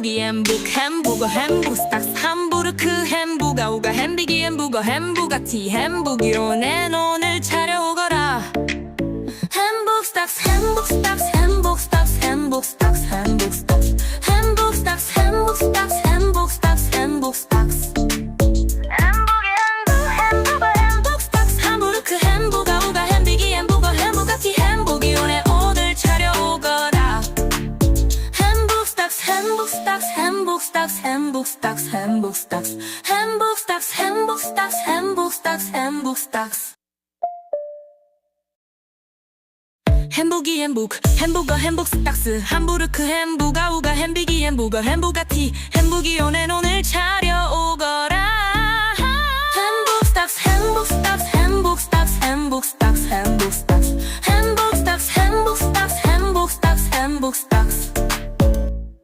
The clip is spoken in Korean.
햄부기 햄북 햄버거 햄북 스탁스 함부르크 햄부가 우가 햄비기 햄부거 햄부가티 햄부기로 내 오늘 차려오거라. 햄북 스탁스 햄북 스탁스 햄북 스탁스 햄북 스탁스 Stacks, Hamburg Stacks, Hamburg Stacks, Hamburg Stacks, Hamburg Stacks, Hamburg Stacks, Hamburg Stacks, Hamburg Stacks. 햄버기 햄복 햄버거 햄복 스탁스 함부르크 햄부가 우가 햄비기 햄버거 햄부가티 햄부기 오늘 오늘 차려오거라 햄복 스탁스 햄복 스탁스 햄복 스탁스 햄복 스탁스 햄복 스탁스 햄복 스탁스 햄복 스탁스 햄복 스탁스 햄복 스탁스